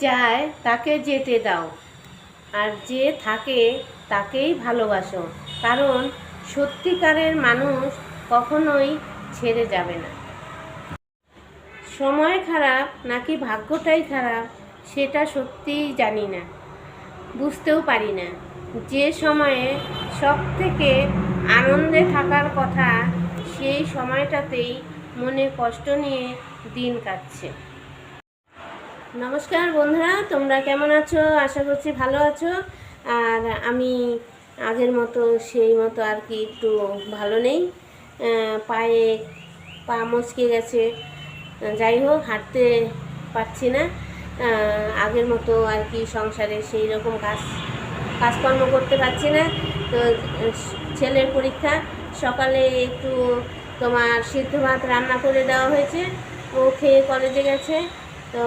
যায়, তাকে যেতে দাও। আর যে থাকে, তাকেই ভালোবাসো। কারণ সত্যিকারের মানুষ কখনোই ছেড়ে যাবে না। সময় খারাপ নাকি ভাগ্যটাই খারাপ, সেটা সত্যিই জানি না। বুঝতেও পারি না। যে সময়ে সব থেকে আনন্দে থাকার কথা, সেই সময়টাতেই মনে কষ্ট নিয়ে দিন কাটছে। নমস্কার বন্ধুরা, তোমরা কেমন আছো? আশা করছি ভালো আছো। আর আমি আগের মতো, সেই মতো আর কি একটু ভালো নেই। পায়ে পা মচকে গেছে। যাই হোক, হাঁটতে পারছি না। আগের মতো আর কি সংসারে সেই রকম কাজ, কাজকর্ম করতে পারছি না। তো, ছেলের পরীক্ষা, সকালে একটু তোমার সিদ্ধ ভাত রান্না করে দেওয়া হয়েছে। ও খেয়ে কলেজে গেছে। তো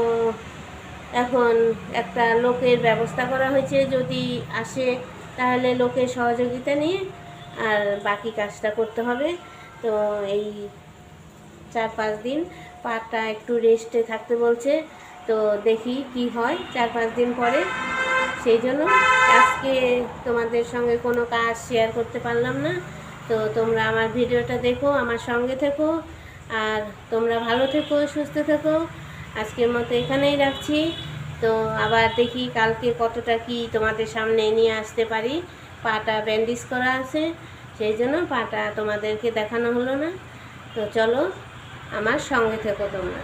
এখন একটা লোকের ব্যবস্থা করা হয়েছে, যদি আসে তাহলে লোকের সহযোগিতা নিয়ে আর বাকি কাজটা করতে হবে। তো এই চার পাঁচ দিন পাটা একটু রেস্টে থাকতে বলছে, তো দেখি কি হয় চার পাঁচ দিন পরে। সেই জন্য আজকে তোমাদের সঙ্গে কোনো কাজ শেয়ার করতে পারলাম না। তো তোমরা আমার ভিডিওটা দেখো, আমার সঙ্গে থেকো, আর তোমরা ভালো থেকো, সুস্থ থেকো। আজকের মতো এখানেই রাখছি। তো আবার দেখি কালকে কতটা কি তোমাদের সামনে নিয়ে আসতে পারি। পাটা ব্যান্ডেজ করা আছে, সেই জন্য পাটা তোমাদেরকে দেখানো হলো না। তো চলো আমার সঙ্গে থেকো তোমরা।